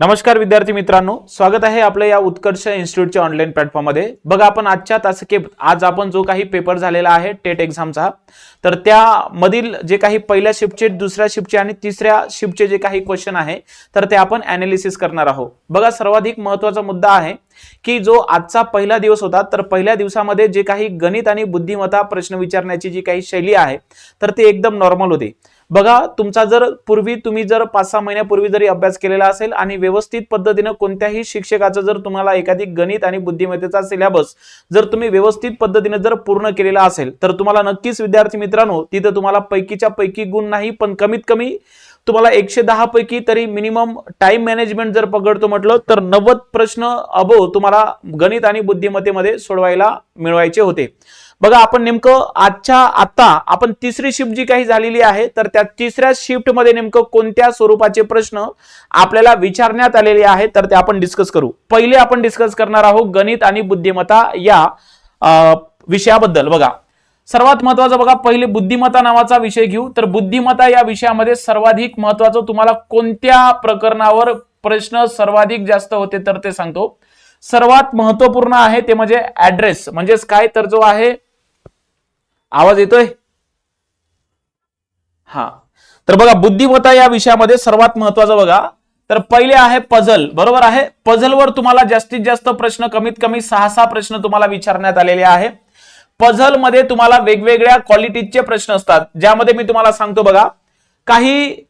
नमस्कार विद्यार्थी मित्रांनो स्वागत आहे आपलं या उत्कर्ष इन्स्टिट्यूटच्या ऑनलाईन प्लॅटफॉर्ममध्ये बघा आपण आजच्या तासके आज आपण जो काही पेपर झालेला आहे टेट एक्झामचा तर त्यामधील जे काही पहिल्या शिफ्टचे दुसऱ्या शिफ्टचे आणि तिसऱ्या शिफ्टचे जे काही क्वेश्चन आहे तर ते आपण अनालिसिस करणार आहोत. बघा सर्वाधिक महत्त्वाचा मुद्दा आहे की जो आजचा पहिला दिवस होता तर पहिल्या दिवसामध्ये जे काही गणित आणि बुद्धिमत्ता प्रश्न विचारण्याची जी काही शैली आहे तर ते एकदम नॉर्मल होते. बघा तुमचा जर पूर्वी तुम्ही जर पाच सहा महिन्यापूर्वी जरी अभ्यास केलेला असेल आणि व्यवस्थित पद्धतीनं कोणत्याही शिक्षकाचं जर तुम्हाला एखादी गणित आणि बुद्धिमत्तेचा सिलेबस जर तुम्ही व्यवस्थित पद्धतीने जर पूर्ण केलेला असेल तर तुम्हाला नक्कीच विद्यार्थी मित्रांनो तिथं तुम्हाला पैकीच्या पैकी गुण नाही पण कमीत कमी तुम्हाला एकशे दहा पैकी तरी मिनिमम टाइम मॅनेजमेंट जर पकडतो म्हटलं तर नव्वद प्रश्न अबो तुम्हाला गणित आणि बुद्धिमत्तेमध्ये सोडवायला मिळवायचे होते. बघा आपण नेमकं आजच्या आता आपण तिसरी शिफ्ट जी काही झालेली आहे तर त्या तिसऱ्या शिफ्टमध्ये नेमकं कोणत्या स्वरूपाचे प्रश्न आपल्याला विचारण्यात आलेले आहेत तर ते आपण डिस्कस करू. पहिले आपण डिस्कस करणार आहोत गणित आणि बुद्धिमत्ता या विषयाबद्दल. बघा सर्वात महत्वाचं बघा पहिले बुद्धिमत्ता नावाचा विषय घेऊ. तर बुद्धिमत्ता या विषयामध्ये सर्वाधिक महत्वाचं तुम्हाला कोणत्या प्रकरणावर प्रश्न सर्वाधिक जास्त होते तर ते सांगतो. सर्वात महत्त्वपूर्ण आहे ते म्हणजे ऍड्रेस म्हणजेच काय तर जो आहे आवाज येतोय? हा. तर बघा बुद्धिमत्ता या विषयामध्ये सर्वात महत्वाचं बघा. तर पहिले आहे पझल बरोबर आहे? पझलवर तुम्हाला जास्तीत जास्त प्रश्न कमीत कमी सहा सहा प्रश्न तुम्हाला विचारण्यात आलेले आहे. पझलमध्ये तुम्हाला वेगवेगळ्या क्वालिटीचे प्रश्न असतात. ज्यामध्ये मी तुम्हाला सांगतो बघा काही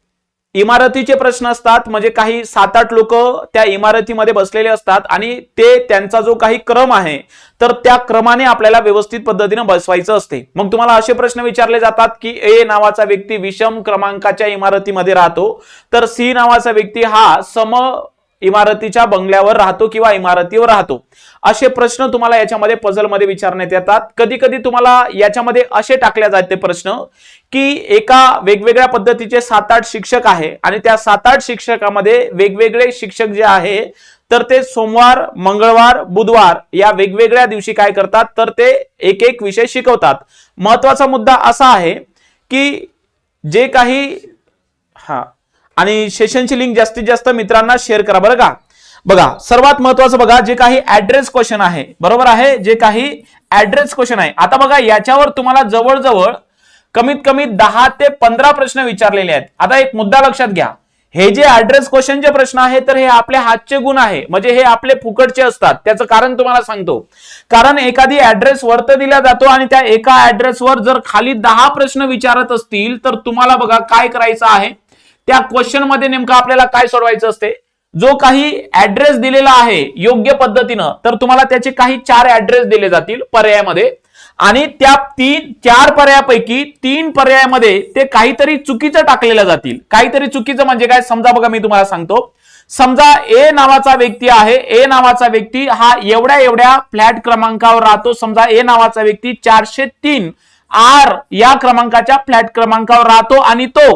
इमारतीचे प्रश्न असतात म्हणजे काही सात आठ लोक त्या इमारतीमध्ये बसलेले असतात आणि ते त्यांचा जो काही क्रम आहे तर त्या क्रमाने आपल्याला व्यवस्थित पद्धतीने बसवायचं असते. मग तुम्हाला असे प्रश्न विचारले जातात की ए नावाचा व्यक्ती विषम क्रमांकाच्या इमारतीमध्ये राहतो तर सी नावाचा व्यक्ती हा सम इमारतीच्या बंगल्यावर राहतो किंवा इमारतीवर राहतो? असे प्रश्न तुम्हाला याच्यामध्ये पझलमध्ये विचारण्यात येतात. कधी कधी तुम्हाला याच्यामध्ये असे टाकले जाते प्रश्न की एका वेगवेगळ्या पद्धतीचे सात आठ शिक्षक आहे आणि त्या सात आठ शिक्षकामध्ये वेगवेगळे शिक्षक जे आहे तर ते सोमवार मंगळवार बुधवार या वेगवेगळ्या दिवशी काय करतात? तर ते एक एक विषय शिकवतात. महत्त्वाचा मुद्दा असा आहे की जे काही हा. आणि सेशनची लिंक जास्तीत जास्त मित्रांना शेअर करा बरं का? बघा सर्वात महत्वाचं बघा जे काही ऍड्रेस क्वेश्चन आहे बरोबर आहे? जे काही ऍड्रेस क्वेश्चन आहे. आता बघा याच्यावर तुम्हाला जवळजवळ कमीत कमी दहा ते पंधरा प्रश्न विचारलेले आहेत. आता एक मुद्दा लक्षात घ्या. हे जे ऍड्रेस क्वेश्चनचे प्रश्न आहे तर हे आपल्या हातचे गुण आहे. म्हणजे हे आपले फुकटचे असतात. त्याचं कारण तुम्हाला सांगतो. कारण एखादी ऍड्रेस वर्त दिला जातो आणि त्या एका ऍड्रेसवर जर खाली दहा प्रश्न विचारत असतील तर तुम्हाला बघा काय करायचं आहे? त्या क्वेश्चनमध्ये नेमकं आपल्याला काय सोडवायचं असते? जो काही ऍड्रेस दिलेला आहे योग्य पद्धतीनं तर तुम्हाला त्याचे काही चार ऍड्रेस दिले जातील पर्यायामध्ये. आणि त्या तीन चार पर्यायापैकी तीन पर्यायामध्ये ते काहीतरी चुकीचं टाकलेलं जातील. काहीतरी चुकीचं म्हणजे काय? समजा बघा मी तुम्हाला सांगतो. समजा ए नावाचा व्यक्ती आहे ए नावाचा व्यक्ती हा एवढ्या एवढ्या फ्लॅट क्रमांकावर राहतो. समजा ए नावाचा व्यक्ती चारशे तीन आर या क्रमांकाच्या फ्लॅट क्रमांकावर राहतो आणि तो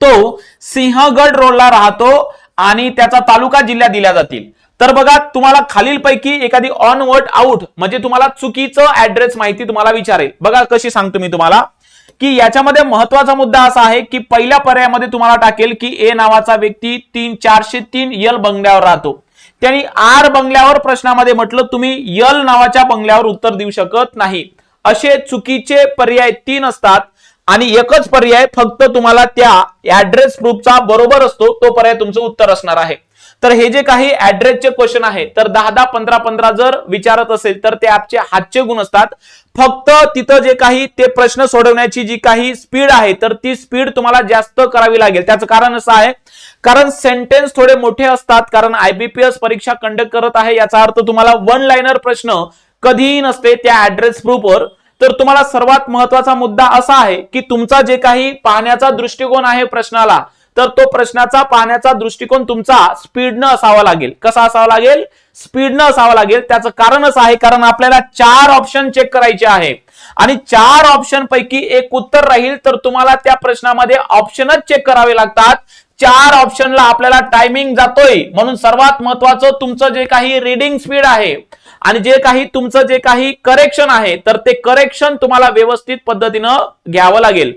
तो सिंहगड रोडला राहतो आणि त्याचा तालुका जिल्हा दिल्या जातील. तर बघा तुम्हाला खालीलपैकी एखादी ऑन वर्ड आउट म्हणजे तुम्हाला चुकीचं ऍड्रेस माहिती तुम्हाला विचारेल. बघा कशी सांगतो मी तुम्हाला. की याच्यामध्ये महत्त्वाचा मुद्दा असा आहे की पहिल्या पर्यायामध्ये तुम्हाला टाकेल की ए नावाचा व्यक्ती तीन चारशे तीन यल बंगल्यावर राहतो. त्यांनी आर बंगल्यावर प्रश्नामध्ये म्हटलं तुम्ही यल नावाच्या बंगल्यावर उत्तर देऊ शकत नाही. असे चुकीचे पर्याय तीन असतात. आणि एकच पर्याय फक्त तुम्हाला त्या ऍड्रेस प्रूफचा बरोबर असतो तो पर्याय तुमचं उत्तर असणार आहे. तर हे जे काही ऍड्रेसचे क्वेश्चन आहे तर दहा दहा पंधरा पंधरा जर विचारत असेल तर ते आपचे हातचे गुण असतात. फक्त तिथं जे काही ते प्रश्न सोडवण्याची जी काही स्पीड आहे तर ती स्पीड तुम्हाला जास्त करावी लागेल. त्याचं कारण असं आहे कारण सेंटेन्स थोडे मोठे असतात कारण आयबीपीएस परीक्षा कंडक्ट करत आहे याचा अर्थ तुम्हाला वन लाईनर प्रश्न कधीही नसते त्या ऍड्रेस प्रूफवर तर तुम्हाला सर्वात महत्त्वाचा मुद्दा असा आहे की तुमचा जे काही पाहण्याचा दृष्टिकोन आहे प्रश्नाला तर तो प्रश्नाचा पाहण्याचा दृष्टिकोन तुमचा स्पीडनं असावा लागेल. कसा असावा लागेल? स्पीडनं असावा लागेल. त्याचं कारण असं आहे कारण आपल्याला चार ऑप्शन चेक करायचे आहे. आणि चार ऑप्शन पैकी एक उत्तर राहील तर तुम्हाला त्या प्रश्नामध्ये ऑप्शनच चेक करावे लागतात. चार ऑप्शनला आपल्याला टायमिंग जातोय. म्हणून सर्वात महत्वाचं तुमचं जे काही रिडिंग स्पीड आहे आणि जे काही तुमचं जे काही करेक्शन आहे तर ते करेक्शन तुम्हाला व्यवस्थित पद्धतीनं घ्यावं लागेल.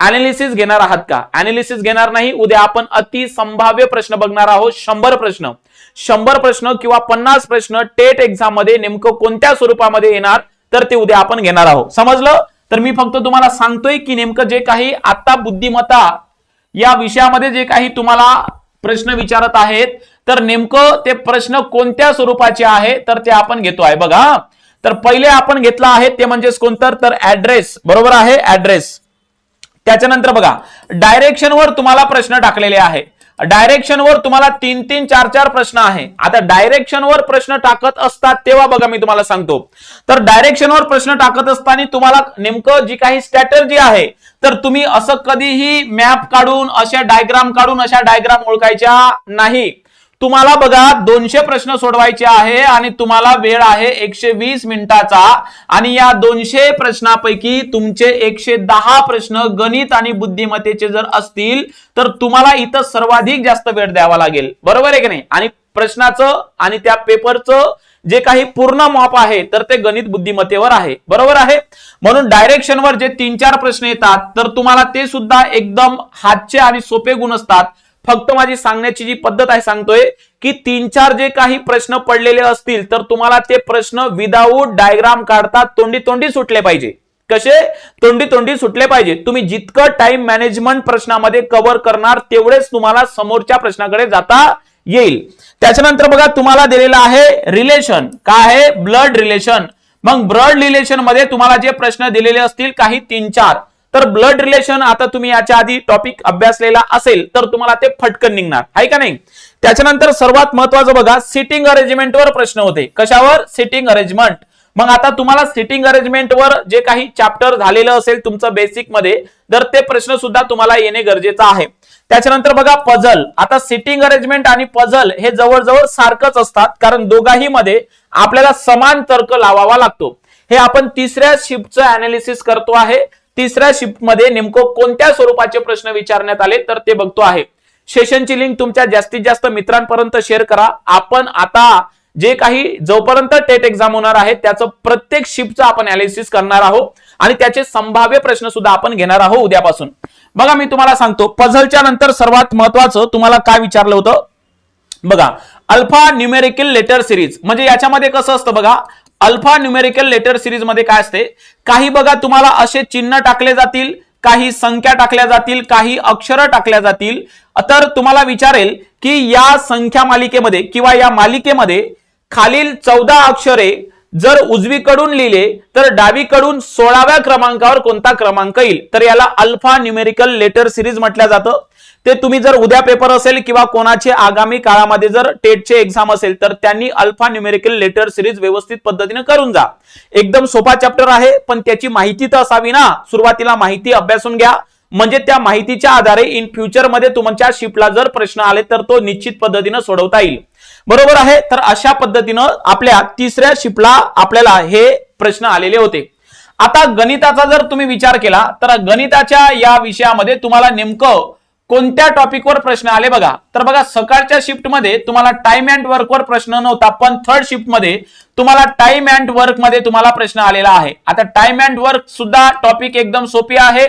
अनालिसिस घेणार आहात का? अनालिसिस घेणार नाही. उद्या आपण अति संभाव्य प्रश्न बघणार आहोत. शंभर प्रश्न. शंभर प्रश्न किंवा पन्नास प्रश्न टेट एक्झाममध्ये नेमकं कोणत्या स्वरूपामध्ये येणार तर ते उद्या आपण घेणार आहोत. समजलं? तर मी फक्त तुम्हाला सांगतोय की नेमकं जे काही आता बुद्धिमत्ता या विषयामध्ये जे काही तुम्हाला प्रश्न विचारत आहेत तर नेमकं ते प्रश्न कोणत्या स्वरूपाचे आहे तर ते आपण घेतो आहे. बघा तर पहिले आपण घेतला आहे ते म्हणजेच कोणतं? तर ऍड्रेस बरोबर आहे? ऍड्रेस त्याच्यानंतर बघा डायरेक्शनवर तुम्हाला प्रश्न टाकलेले आहे. डायरेक्शनवर तुम्हाला तीन तीन चार चार प्रश्न आहे. आता डायरेक्शनवर प्रश्न टाकत असतात तेव्हा बघा मी तुम्हाला सांगतो. तर डायरेक्शनवर प्रश्न टाकत असताना तुम्हाला नेमकं जी काही स्ट्रॅटर्जी आहे तर तुम्ही असं कधीही मॅप काढून अशा डायग्राम काढून अशा डायग्राम ओळखायच्या नाही. तुम्हाला बघा दोनशे प्रश्न सोडवायचे आहे आणि तुम्हाला वेळ आहे एकशे वीस मिनिटाचा. आणि या दोनशे प्रश्नापैकी तुमचे एकशे दहा प्रश्न गणित आणि बुद्धिमत्तेचे जर असतील तर तुम्हाला इथं सर्वाधिक जास्त वेळ द्यावा लागेल. बरोबर आहे की नाही? आणि प्रश्नाचं आणि त्या पेपरचं जे काही पूर्ण माप आहे तर ते गणित बुद्धिमत्तेवर आहे. बरोबर आहे? म्हणून डायरेक्शनवर जे तीन चार प्रश्न येतात तर तुम्हाला ते सुद्धा एकदम हातचे आणि सोपे गुण असतात. फक्त माझी सांगण्याची जी पद्धत आहे सांगतोय की तीन चार जे काही प्रश्न पडलेले असतील तर तुम्हाला ते प्रश्न विदाऊट डायग्राम काढतात तोंडी तोंडी सुटले पाहिजे. कसे? तोंडी तोंडी सुटले पाहिजे. तुम्ही जितकं टाइम मॅनेजमेंट प्रश्नामध्ये कव्हर करणार तेवढेच तुम्हाला समोरच्या प्रश्नाकडे जाता येईल. त्याच्यानंतर बघा तुम्हाला दिलेलं आहे रिलेशन काय आहे? ब्लड रिलेशन मग ब्लड रिलेशनमध्ये तुम्हाला जे प्रश्न दिलेले असतील काही तीन चार. तर ब्लड रिलेशन आता तुम्ही याच्या आधी टॉपिक अभ्यासलेला असेल तर तुम्हाला ते फटकन निघणार. आहे का नाही? त्याच्यानंतर सर्वात महत्वाचं बघा सिटिंग अरेंजमेंटवर प्रश्न होते. कशावर? सिटिंग अरेंजमेंट मग आता तुम्हाला सिटिंग अरेंजमेंटवर जे काही चॅप्टर झालेलं असेल तुमचं बेसिकमध्ये तर ते प्रश्न सुद्धा तुम्हाला येणे गरजेचं आहे. त्याच्यानंतर बघा पझल आता सिटिंग अरेंजमेंट आणि पझल हे जवळजवळ सारखंच असतात कारण दोघाही मध्ये आपल्याला समान तर्क लावावा लागतो. हे आपण तिसऱ्या शिफ्टचं अनालिसिस करतो आहे. तिसऱ्या शिफ्टमध्ये नेमकं कोणत्या स्वरूपाचे प्रश्न विचारण्यात आले तर ते बघतो आहे. सेशनची लिंक तुमच्या जास्तीत जास्त मित्रांपर्यंत शेअर करा. आपण आता जे काही जोपर्यंत टेट एक्झाम होणार आहे त्याचं प्रत्येक शिफ्टचं आपण अनालिसिस करणार आहोत आणि त्याचे संभाव्य प्रश्न सुद्धा आपण घेणार आहोत उद्यापासून. बघा मी तुम्हाला सांगतो पझलच्या नंतर सर्वात महत्वाचं तुम्हाला काय विचारलं होतं? बघा अल्फा न्यूमेरिकल लेटर सिरीज म्हणजे याच्यामध्ये कसं असतं बघा अल्फा न्यूमेरिकल लेटर सिरीजमध्ये काय असते? काही बघा तुम्हाला असे चिन्ह टाकले जातील काही संख्या टाकल्या जातील काही अक्षरं टाकल्या जातील. तर तुम्हाला विचारेल की या संख्या मालिकेमध्ये किंवा या मालिकेमध्ये खालील चौदा अक्षरे जर उजवीकडून लिहिले तर डावीकडून सोळाव्या क्रमांकावर कोणता क्रमांक येईल? तर याला अल्फा न्यूमेरिकल लेटर सिरीज म्हटलं जातं. ते तुम्ही जर उद्या पेपर असेल किंवा कोणाचे आगामी काळामध्ये जर टेटचे एक्झाम असेल तर त्यांनी अल्फा न्यूमेरिकल लेटर सिरीज व्यवस्थित पद्धतीने करून जा. एकदम सोपा चॅप्टर आहे पण त्याची माहिती तर असावी ना. सुरुवातीला माहिती अभ्यासून घ्या. म्हणजे त्या माहितीच्या आधारे इन फ्युचरमध्ये तुमच्या शिपला जर प्रश्न आले तर तो निश्चित पद्धतीनं सोडवता येईल. बरोबर आहे? तर अशा पद्धतीनं आपल्या तिसऱ्या शिपला आपल्याला हे प्रश्न आलेले होते. आता गणिताचा जर तुम्ही विचार केला तर गणिताच्या या विषयामध्ये तुम्हाला नेमकं कोणत्या टॉपिकवर प्रश्न आले बघा? तर बघा सकाळच्या शिफ्टमध्ये तुम्हाला टाइम अँड वर्कवर प्रश्न नव्हता पण थर्ड शिफ्टमध्ये तुम्हाला टाइम अँड वर्कमध्ये तुम्हाला प्रश्न आलेला आहे. आता टाइम अँड वर्क सुद्धा टॉपिक एकदम सोपी आहे.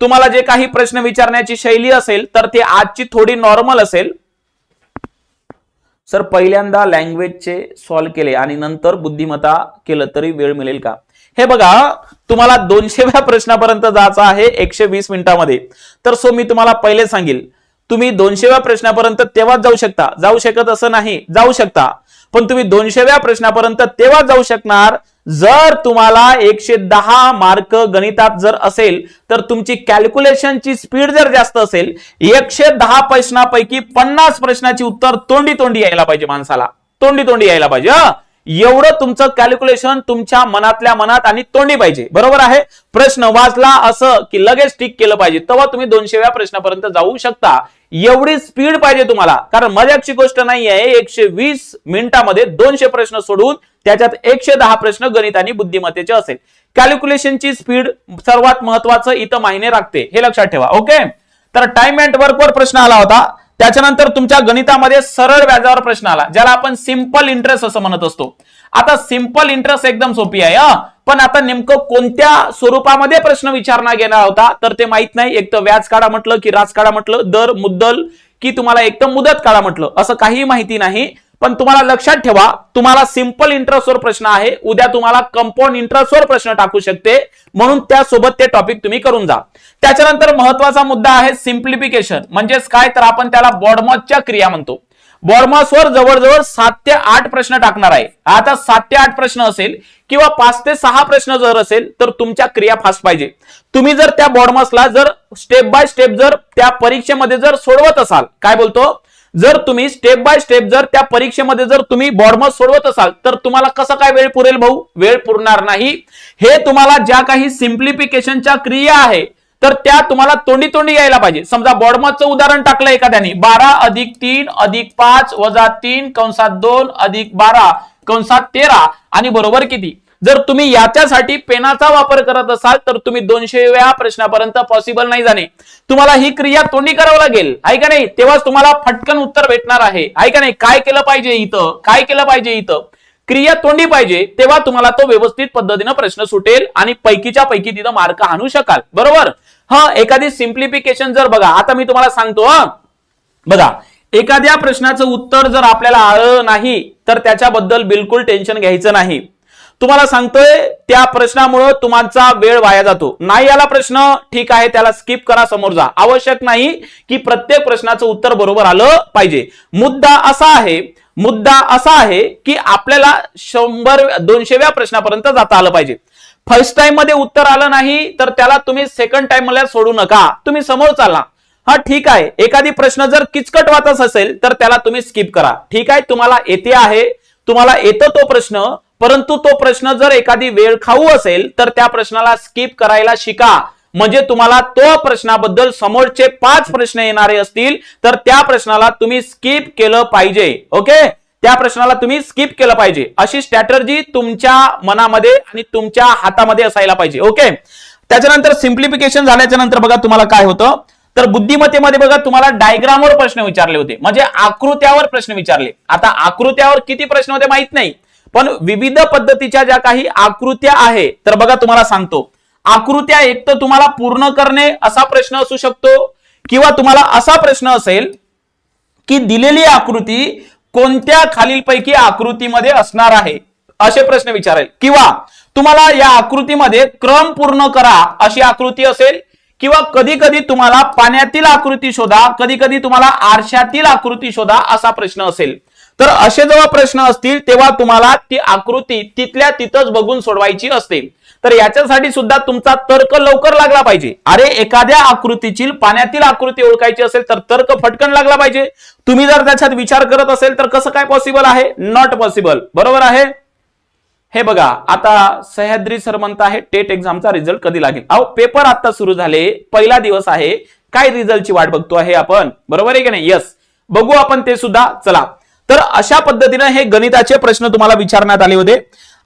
तुम्हाला जे काही प्रश्न विचारण्याची शैली असेल तर ते आजची थोडी नॉर्मल असेल. सर पहिल्यांदा लँग्वेजचे सॉल्व्ह केले आणि नंतर बुद्धिमत्ता केलं तरी वेळ मिळेल का? हे बघा तुम्हाला दोनशेव्या प्रश्नापर्यंत जायचं आहे एकशे वीस मिनिटामध्ये. तर सो मी तुम्हाला पहिले सांगेल. तुम्ही दोनशेव्या प्रश्नापर्यंत तेव्हाच जाऊ शकता. जाऊ शकत असं नाही जाऊ शकता. पण तुम्ही दोनशेव्या प्रश्नापर्यंत तेव्हा जाऊ शकणार जर तुम्हाला एकशे दहा मार्क गणितात जर असेल तर तुमची कॅल्क्युलेशनची स्पीड जर जास्त असेल एकशे दहा प्रश्नापैकी पन्नास प्रश्नाची उत्तर तोंडी तोंडी यायला पाहिजे माणसाला. तोंडी तोंडी यायला पाहिजे एवढं तुमचं कॅल्क्युलेशन तुमच्या मनातल्या मनात आणि तोंडी पाहिजे. बरोबर आहे? प्रश्न वाचला असं की लगेच टिक केलं पाहिजे तेव्हा तुम्ही दोनशेव्या प्रश्नापर्यंत जाऊ शकता. एवढी स्पीड पाहिजे तुम्हाला कारण मजाची गोष्ट नाही आहे एकशे वीस मिनिटामध्ये दोनशे प्रश्न सोडून त्याच्यात एकशे दहा प्रश्न गणित आणि बुद्धिमत्तेचे असेल. कॅल्क्युलेशनची स्पीड सर्वात महत्वाचं इथं मायने राखते. हे लक्षात ठेवा ओके? तर टाइम अँड वर्कवर प्रश्न आला होता. त्याच्यानंतर तुमच्या गणितामध्ये सरळ व्याजावर प्रश्न आला ज्याला आपण सिंपल इंटरेस्ट असं म्हणत असतो. आता सिंपल इंटरेस्ट एकदम सोपी आहे पण आता नेमकं कोणत्या स्वरूपामध्ये प्रश्न विचारण्यात येणार होता तर ते माहीत नाही. एक तर व्याज काढा म्हटलं की राज काढा म्हटलं दर मुद्दल की तुम्हाला एक तर मुदत काढा म्हटलं असं काही माहिती नाही. पण तुम्हाला लक्षात ठेवा तुम्हाला सिंपल इंटरेस्टवर प्रश्न आहे उद्या तुम्हाला कंपाऊंड इंटरेस्टवर प्रश्न टाकू शकते. म्हणून त्यासोबत ते टॉपिक तुम्ही करून जा. त्याच्यानंतर महत्त्वाचा मुद्दा आहे सिम्प्लिफिकेशन म्हणजेच काय? तर आपण त्याला बॉडमॉसच्या क्रिया म्हणतो. बॉडमॉसवर जवळजवळ सात ते आठ प्रश्न टाकणार आहे. आता सात ते आठ प्रश्न असेल किंवा पाच ते सहा प्रश्न जर असेल तर तुमच्या क्रिया फास्ट पाहिजे. तुम्ही जर त्या बॉडमॉसला जर स्टेप बाय स्टेप जर त्या परीक्षेमध्ये जर सोडवत असाल काय बोलतो? जर तुम्ही स्टेप बाय स्टेप जर त्या परीक्षेमध्ये जर तुम्ही बॉर्मस सोडवत असाल तर तुम्हाला कसं काय वेळ पुरेल भाऊ? वेळ पुरणार नाही. हे तुम्हाला ज्या काही सिम्प्लिफिकेशनच्या क्रिया आहे तर त्या तुम्हाला तोंडी तोंडी यायला पाहिजे. समजा बॉडमॉसचं उदाहरण टाकलं एखाद्याने. बारा अधिक तीन अधिक पाच वजा तीन कंसात दोन अधिक बारा कंसात तेरा आणि बरोबर किती? जर तुम्ही याच्यासाठी पेनाचा वापर करत असाल तर तुम्ही दोनशे वेळा प्रश्नापर्यंत पॉसिबल नाही जाणे. तुम्हाला ही क्रिया तोंडी करावं लागेल. आहे का नाही? तेव्हाच तुम्हाला फटकन उत्तर भेटणार आहे. आहे का नाही? काय केलं पाहिजे इथं? काय केलं पाहिजे इथं? क्रिया तोंडी पाहिजे तेव्हा तुम्हाला तो व्यवस्थित पद्धतीनं प्रश्न सुटेल आणि पैकीच्या पैकी तिथं मार्क आणू शकाल. बरोबर? हा एखादी सिम्प्लिफिकेशन जर बघा. आता मी तुम्हाला सांगतो हा. बघा एखाद्या प्रश्नाचं उत्तर जर आपल्याला आलं नाही तर त्याच्याबद्दल बिलकुल टेन्शन घ्यायचं नाही. तुम्हाला सांगतोय त्या प्रश्नामुळं तुमचा वेळ वाया जातो. नाही आला प्रश्न ठीक आहे त्याला स्किप करा समोर जा. आवश्यक नाही की प्रत्येक प्रश्नाचं उत्तर बरोबर आलं पाहिजे. मुद्दा असा आहे मुद्दा असा आहे की आपल्याला शंभर दोनशेव्या प्रश्नापर्यंत जाता आलं पाहिजे. फर्स्ट टाइममध्ये उत्तर आलं नाही तर त्याला तुम्ही सेकंड टाइममध्ये सोडू नका. तुम्ही समोर चालला. हा ठीक आहे. एखादी प्रश्न जर किचकट वाचत असेल तर त्याला तुम्ही स्किप करा. ठीक आहे तुम्हाला येते आहे तुम्हाला येतो तो प्रश्न परंतु तो प्रश्न जर एखादी वेळ खाऊ असेल तर त्या प्रश्नाला स्किप करायला शिका. म्हणजे तुम्हाला तो प्रश्नाबद्दल समोरचे पाच प्रश्न येणारे असतील तर त्या प्रश्नाला तुम्ही स्किप केलं पाहिजे. ओके? त्या प्रश्नाला तुम्ही स्किप केलं पाहिजे. अशी स्ट्रॅटर्जी तुमच्या मनामध्ये आणि तुमच्या हातामध्ये असायला पाहिजे. ओके? त्याच्यानंतर सिम्प्लिफिकेशन झाल्याच्यानंतर बघा तुम्हाला काय होतं. तर बुद्धिमत्तेमध्ये बघा तुम्हाला डायग्रामवर प्रश्न विचारले होते. म्हणजे आकृत्यावर प्रश्न विचारले. आता आकृत्यावर किती प्रश्न होते माहीत नाही. पण विविध पद्धतीच्या ज्या काही आकृत्या आहे तर बघा तुम्हाला सांगतो. आकृत्या एक तर तुम्हाला पूर्ण करणे असा प्रश्न असू शकतो किंवा तुम्हाला असा प्रश्न असेल की दिलेली आकृती कोणत्या खालीलपैकी आकृतीमध्ये असणार आहे? असे प्रश्न विचारेल. किंवा तुम्हाला या आकृतीमध्ये क्रम पूर्ण करा अशी आकृती असेल किंवा कधी कधी तुम्हाला पाण्यातील आकृती शोधा कधी कधी तुम्हाला आरशातील आकृती शोधा असा प्रश्न असेल. तर असे जेव्हा प्रश्न असतील तेव्हा तुम्हाला ती आकृती तिथल्या तिथंच बघून सोडवायची असते. तर याच्यासाठी सुद्धा तुमचा तर्क लवकर लागला पाहिजे. अरे एखाद्या आकृतीची पाण्यातील आकृती ओळखायची असेल तर तर्क फटकन लागला पाहिजे. तुम्ही जर त्याच्यात विचार करत असेल तर कसं काय पॉसिबल आहे? नॉट पॉसिबल बरोबर आहे? हे बघा आता सह्याद्री सर म्हणत आहे टेट एक्झामचा रिझल्ट कधी लागेल? अहो पेपर आता सुरू झाले पहिला दिवस आहे. काय रिझल्टची वाट बघतो आहे आपण? बरोबर आहे की नाही? यस बघू आपण ते सुद्धा. चला. तर अशा पद्धतीने हे गणिताचे प्रश्न तुम्हाला विचारण्यात आले होते.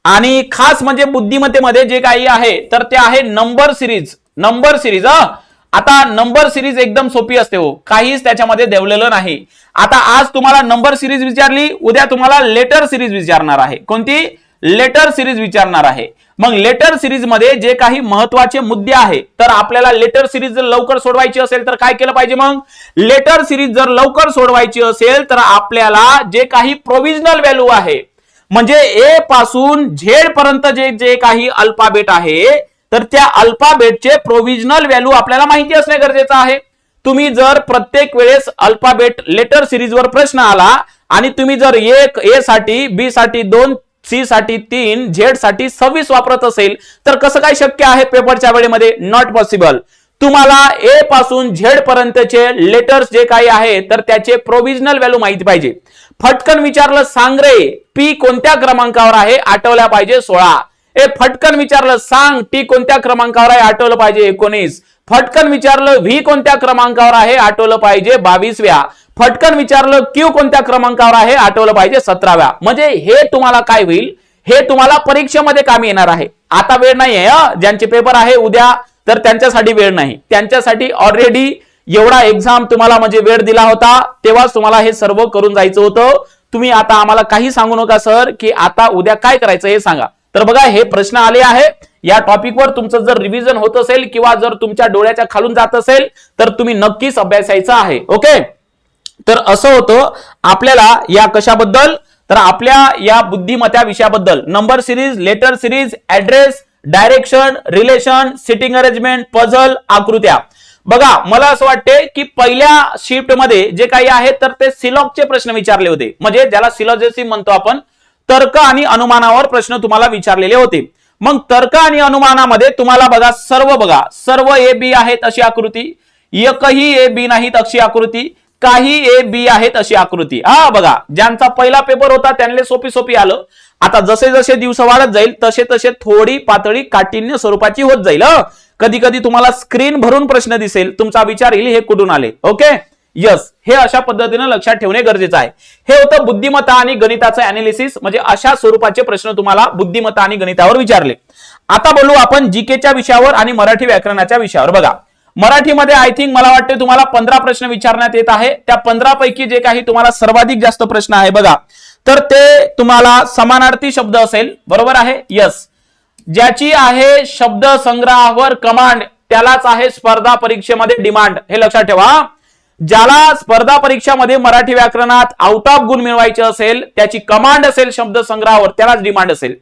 आणि खास म्हणजे बुद्धिमत्तेमध्ये जे काही आहे तर ते आहे नंबर सिरीज. नंबर सिरीज आता नंबर सिरीज एकदम सोपी असते हो. काहीच त्याच्यामध्ये देवलेलं नाही. आता आज तुम्हाला नंबर सिरीज विचारली उद्या तुम्हाला लेटर सिरीज विचारणार आहे. कोणती? लेटर सिरीज विचारणार आहे. मग लेटर सिरीजमध्ये जे काही महत्त्वाचे मुद्दे आहे तर आपल्याला लेटर सिरीज जर लवकर सोडवायची असेल तर काय केलं पाहिजे मग? लेटर सिरीज जर लवकर सोडवायची असेल तर आपल्याला जे काही प्रोव्हिजनल व्हॅल्यू आहे म्हणजे ए पासून झेड पर्यंत जे जे काही अल्फाबेट आहे तर त्या अल्फाबेटचे प्रोव्हिजनल व्हॅल्यू आपल्याला माहिती असणे गरजेचं आहे. तुम्ही जर प्रत्येक वेळेस अल्फाबेट लेटर सिरीजवर प्रश्न आला आणि तुम्ही जर एक ए साठी बी साठी दोन सी साठी तीन झेडसाठी सव्वीस वापरत असेल तर कसं काय शक्य आहे पेपरच्या वेळेमध्ये? नॉट पॉसिबल तुम्हाला ए पासून झेड पर्यंतचे लेटर्स जे काही आहे तर त्याचे प्रोव्हिजनल व्हॅल्यू माहिती पाहिजे. फटकन विचारलं सांग रे पी कोणत्या क्रमांकावर आहे? आठवल्या पाहिजे सोळा. ए फटकन विचारलं सांग टी कोणत्या क्रमांकावर आहे? आठवलं पाहिजे एकोणीस. फटकन विचारलं व्ही कोणत्या क्रमांकावर आहे? आठवलं पाहिजे बावीसव्या. फटकन विचारलं क्यू कोणत्या क्रमांकावर आहे? आठवलं पाहिजे सतराव्या. म्हणजे हे तुम्हाला काय होईल? हे तुम्हाला परीक्षेमध्ये कामी येणार आहे. आता वेळ नाही आहे ज्यांचे पेपर आहे उद्या तर त्यांच्यासाठी वेळ नाही. त्यांच्यासाठी ऑलरेडी एवढा एक्झाम तुम्हाला म्हणजे वेळ दिला होता तेव्हाच तुम्हाला हे सर्व करून जायचं होतं. तुम्ही आता आम्हाला काही सांगू नका सर की आता उद्या काय करायचं हे सांगा. तर बघा हे प्रश्न आले आहे. या टॉपिकवर तुमचं जर रिव्हिजन होत असेल किंवा जर तुमच्या डोळ्याच्या खालून जात असेल तर तुम्ही नक्कीच अभ्यासायचं आहे. ओके तर असं होतं आपल्याला या कशाबद्दल? तर आपल्या या बुद्धिमत्ता विषयाबद्दल. Number series letter series address direction relation sitting arrangement puzzle आकृत्या. बघा मला असं वाटते की पहिल्या शिफ्टमध्ये जे काही आहे तर ते सिलॉगचे प्रश्न विचारले होते. म्हणजे ज्याला सिलॉजेसी म्हणतो आपण तर्क आणि अनुमानावर प्रश्न तुम्हाला विचारलेले होते. मग तर्क आणि अनुमानामध्ये तुम्हाला बघा सर्व बघा सर्व ए बी आहेत अशी आकृती एकही ए बी नाहीत अशी आकृती काही ए बी आहेत अशी आकृती. हा बघा ज्यांचा पहिला पेपर होता त्यांना सोपी सोपी आलं. आता जसे जसे दिवस वाढत जाईल तसे तसे थोडी पातळी काठिण्य स्वरूपाची होत जाईल कधी कधी तुम्हाला स्क्रीन भरून प्रश्न दिसेल तुमचा विचार येईल हे कुठून आले ओके? यस हे अशा पद्धतीने लक्षात ठेवणे गरजेचं आहे. हे होतं बुद्धिमत्ता आणि गणिताचं अनालिसिस म्हणजे अशा स्वरूपाचे प्रश्न तुम्हाला बुद्धिमत्ता आणि गणितावर विचारले. आता बोलू आपण जीकेच्या विषयावर आणि मराठी व्याकरणाच्या विषयावर. बघा मराठीमध्ये आय थिंक मला वाटते तुम्हाला पंधरा प्रश्न विचारण्यात येत आहे. त्या पंधरा पैकी जे काही तुम्हाला सर्वाधिक जास्त प्रश्न आहे बघा. तर ते तुम्हाला समानार्थी शब्द असेल. बरोबर आहे? यस ज्याची आहे शब्द संग्रहावर कमांड त्यालाच आहे स्पर्धा परीक्षेमध्ये डिमांड हे लक्षात ठेवा. ज्याला स्पर्धा परीक्षामध्ये मराठी व्याकरणात आउट ऑफ गुण मिळवायचे असेल त्याची कमांड असेल शब्द संग्रहावर त्यालाच डिमांड असेल.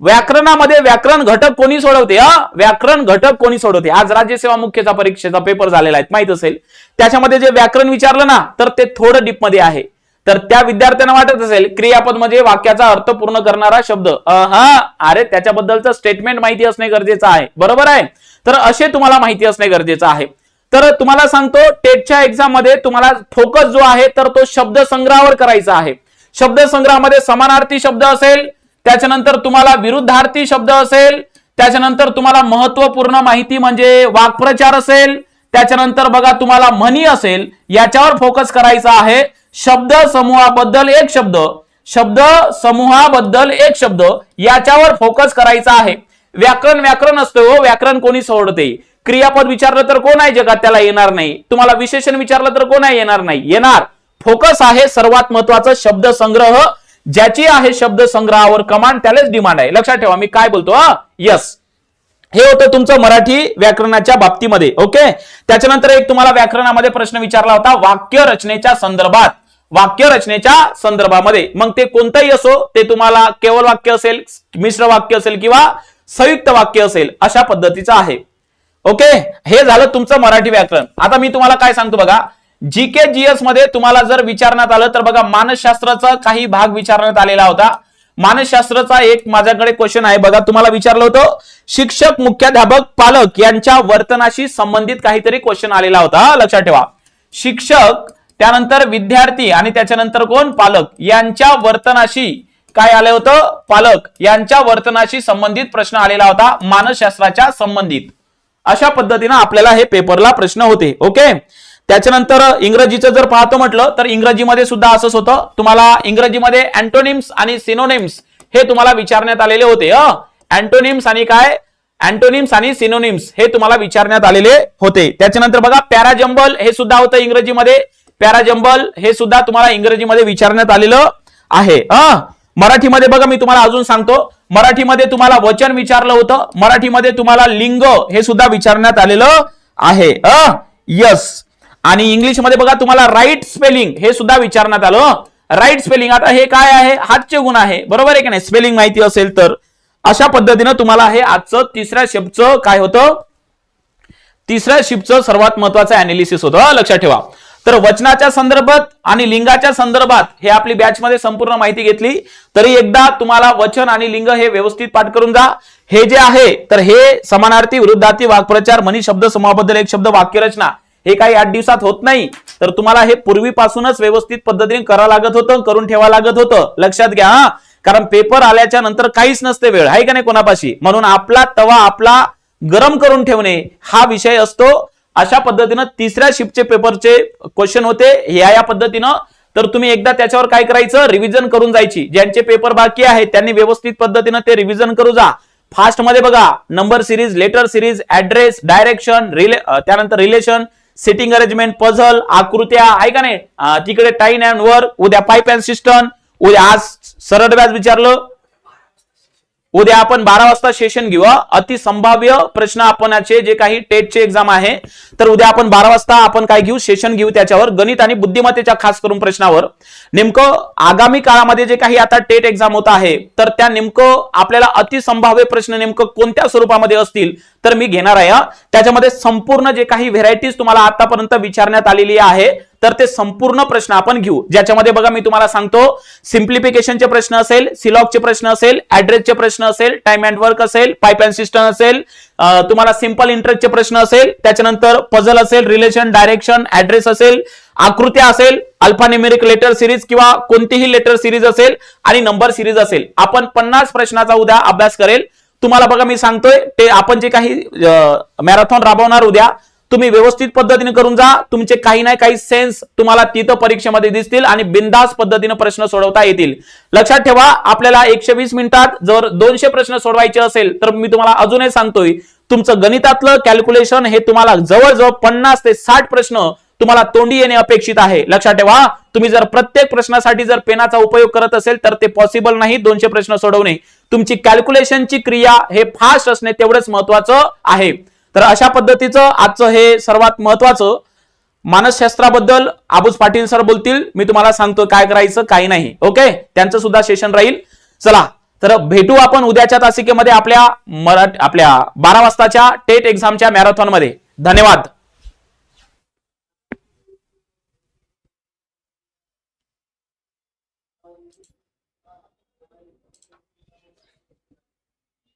व्याकरणामध्ये व्याकरण घटक कोणी सोडवते अ व्याकरण घटक कोणी सोडवते? आज राज्यसेवा मुख्यचा परीक्षेचा पेपर झालेला आहे माहीत असेल. त्याच्यामध्ये जे व्याकरण विचारलं ना तर ते थोडं डीपमध्ये आहे. तर त्या विद्यार्थ्यांना वाटत असेल क्रियापद म्हणजे वाक्याचा अर्थ पूर्ण करणारा शब्द. हा अरे त्याच्याबद्दलचं स्टेटमेंट माहिती असणे गरजेचं आहे. बरोबर आहे? तर असे तुम्हाला माहिती असणे गरजेचं आहे. तर तुम्हाला सांगतो टेटच्या एक्झाममध्ये तुम्हाला फोकस जो आहे तर तो शब्द संग्रहावर करायचा आहे. शब्द संग्रहामध्ये समानार्थी शब्द असेल त्याच्यानंतर तुम्हाला विरुद्धार्थी शब्द असेल त्याच्यानंतर तुम्हाला महत्त्वपूर्ण माहिती म्हणजे वाक्प्रचार असेल त्याच्यानंतर बघा तुम्हाला म्हणी असेल याच्यावर फोकस करायचा आहे. शब्द समूहाबद्दल एक शब्द शब्द समूहाबद्दल एक शब्द याच्यावर फोकस करायचा आहे. व्याकरण व्याकरण असतं हो व्याकरण कोणी सोडते. क्रियापद विचारलं तर कोण आहे जगात? त्याला येणार नाही. तुम्हाला विशेषण विचारलं तर कोण आहे? येणार नाही. येणार. फोकस आहे सर्वात महत्वाचं शब्द संग्रह ज्याची आहे शब्द संग्रहावर कमांड त्यालाच डिमांड आहे. लक्षात ठेवा मी काय बोलतो हा? यस हे होतं तुमचं मराठी व्याकरणाच्या बाबतीमध्ये ओके त्याच्यानंतर एक तुम्हाला व्याकरणामध्ये प्रश्न विचारला होता वाक्य रचनेच्या संदर्भात. वाक्य रचनेच्या संदर्भामध्ये. मग ते कोणतंही असो ते तुम्हाला केवळ वाक्य असेल मिश्र वाक्य असेल किंवा संयुक्त वाक्य असेल अशा पद्धतीचं आहे. ओके हे झालं तुमचं मराठी व्याकरण. आता मी तुम्हाला काय सांगतो बघा जी के जीएसमध्ये तुम्हाला जर विचारण्यात आलं तर बघा मानसशास्त्राचा काही भाग विचारण्यात आलेला होता. मानसशास्त्राचा एक माझ्याकडे क्वेश्चन आहे. बघा तुम्हाला विचारलं होतं शिक्षक मुख्याध्यापक पालक यांच्या वर्तनाशी संबंधित काहीतरी क्वेश्चन आलेला होता. लक्षात ठेवा. शिक्षक त्यानंतर विद्यार्थी आणि त्याच्यानंतर कोण? पालक. यांच्या वर्तनाशी काय आलं होतं? पालक. यांच्या वर्तनाशी संबंधित प्रश्न आलेला होता मानसशास्त्राच्या संबंधित. अशा पद्धतीनं आपल्याला हे पेपरला प्रश्न होते. ओके त्याच्यानंतर इंग्रजीचं जर पाहतो म्हटलं तर इंग्रजीमध्ये सुद्धा असंच होतं. तुम्हाला इंग्रजीमध्ये अँटोनिम्स आणि सिनोनिम्स हे तुम्हाला विचारण्यात आलेले होते अँटोनिम्स आणि काय? अँटोनिम्स आणि सिनोनिम्स हे तुम्हाला विचारण्यात आलेले होते. त्याच्यानंतर बघा पॅराजंबल हे सुद्धा होतं इंग्रजीमध्ये. पॅराजंबल हे सुद्धा तुम्हाला इंग्रजीमध्ये विचारण्यात आलेलं आहे अ मराठीमध्ये बघा मी तुम्हाला अजून सांगतो. मराठीमध्ये तुम्हाला वचन विचारलं होतं. मराठीमध्ये तुम्हाला लिंग हे सुद्धा विचारण्यात आलेलं आहे अ यस आणि इंग्लिशमध्ये बघा तुम्हाला राईट स्पेलिंग हे सुद्धा विचारण्यात आलं. राईट स्पेलिंग आता हे काय आहे? हातचे गुण आहे. बरोबर आहे की नाही? स्पेलिंग माहिती असेल तर. अशा पद्धतीनं तुम्हाला हे आजचं तिसऱ्या शिफ्टचं काय होतं? तिसऱ्या शिफ्टचं सर्वात महत्वाचं अनालिसिस होतं. लक्षात ठेवा. तर वचनाच्या संदर्भात आणि लिंगाच्या संदर्भात हे आपली बॅच मध्ये संपूर्ण माहिती घेतली. तरी एकदा तुम्हाला वचन आणि लिंग हे व्यवस्थित पाठ करून जा. हे जे आहे तर हे समानार्थी विरुद्धार्थी वाक्प्रचार म्हणी शब्द समूहाबद्दल एक शब्द वाक्यरचना. हे काही आठ दिवसात होत नाही. तर तुम्हाला हे पूर्वीपासूनच व्यवस्थित पद्धतीने करावं लागत होतं करून ठेवा लागत होतं. लक्षात घ्या हा. कारण पेपर आल्याच्यानंतर काहीच नसते वेळ आहे का नाही कोणापाशी? म्हणून आपला तवा आपला गरम करून ठेवणे हा विषय असतो. अशा पद्धतीनं तिसऱ्या शिफ्टचे पेपरचे क्वेश्चन होते या या पद्धतीनं. तर तुम्ही एकदा त्याच्यावर काय करायचं? रिव्हिजन करून जायची. ज्यांचे पेपर बाकी आहेत त्यांनी व्यवस्थित पद्धतीनं ते रिव्हिजन करू जा. फास्टमध्ये बघा number series letter series address direction relay त्यानंतर रिलेशन सिटिंग अरेंजमेंट पझल आकृत्या आहे का नाही? तिकडे टाईन अँड वर उद्या पाईप अँड सिस्टम उद्या आज सरळ व्याज विचारलं उद्या आपण बारा वाजता सेशन घेऊ अतिसंभाव्य प्रश्न आपणचे जे काही टेटचे एक्झाम आहे तर उद्या आपण बारा वाजता आपण काय घेऊ सेशन घेऊ त्याच्यावर गणित आणि बुद्धिमत्तेच्या खास करून प्रश्नावर. नेमकं आगामी काळामध्ये जे काही आता टेट एक्झाम होत आहे तर त्या नेमकं आपल्याला अतिसंभाव्य प्रश्न नेमकं कोणत्या स्वरूपामध्ये असतील तर मी घेणार आहे त्याच्यामध्ये संपूर्ण जे काही व्हेरायटीज तुम्हाला आतापर्यंत विचारण्यात आलेली आहे तर ते संपूर्ण प्रश्न आपण घेऊ. ज्याच्यामध्ये बघा मी तुम्हाला सांगतो सिम्प्लिफिकेशनचे प्रश्न असेल सिलॉकचे प्रश्न असेल ऍड्रेसचे प्रश्न असेल टाइम अँड वर्क असेल पाईपलाईन सिस्टम असेल तुम्हाला सिंपल इंटरेस्टचे प्रश्न असेल त्याच्यानंतर पझल असेल रिलेशन डायरेक्शन ऍड्रेस असेल आकृत्या असेल अल्फान्युमेरिक लेटर सिरीज किंवा कोणतीही लेटर सिरीज असेल आणि नंबर सिरीज असेल. आपण पन्नास प्रश्नाचा उद्या अभ्यास करेल. तुम्हाला बघा मी सांगतोय ते आपण जे काही मॅरेथॉन राबवणार उद्या तुम्ही व्यवस्थित पद्धतीने करून जा. तुमचे काही नाही काही सेन्स तुम्हाला तिथं परीक्षेमध्ये दिसतील आणि बिंदास पद्धतीने प्रश्न सोडवता येतील. लक्षात ठेवा आपल्याला एकशे वीस मिनिटात जर दोनशे प्रश्न सोडवायचे असेल तर मी तुम्हाला अजूनही सांगतोय तुमचं गणितातलं कॅल्क्युलेशन हे तुम्हाला जवळजवळ पन्नास ते साठ प्रश्न तुम्हाला तोंडी येणे अपेक्षित आहे. लक्षात ठेवा तुम्ही जर प्रत्येक प्रश्नासाठी जर पेनाचा उपयोग करत असेल तर ते पॉसिबल नाही दोनशे प्रश्न सोडवणे. तुमची कॅल्क्युलेशनची क्रिया हे फास्ट असणे तेवढंच महत्वाचं आहे. तर अशा पद्धतीचं आजचं हे सर्वात महत्वाचं मानसशास्त्राबद्दल आबूज पाटील सर बोलतील. मी तुम्हाला सांगतो काय करायचं काही नाही. ओके? त्यांचं सुद्धा सेशन राहील. चला तर भेटू आपण उद्याच्या तासिकेमध्ये आपल्या मराठ आपल्या बारा वाजताच्या टेट एक्झामच्या मॅरेथॉनमध्ये धन्यवाद.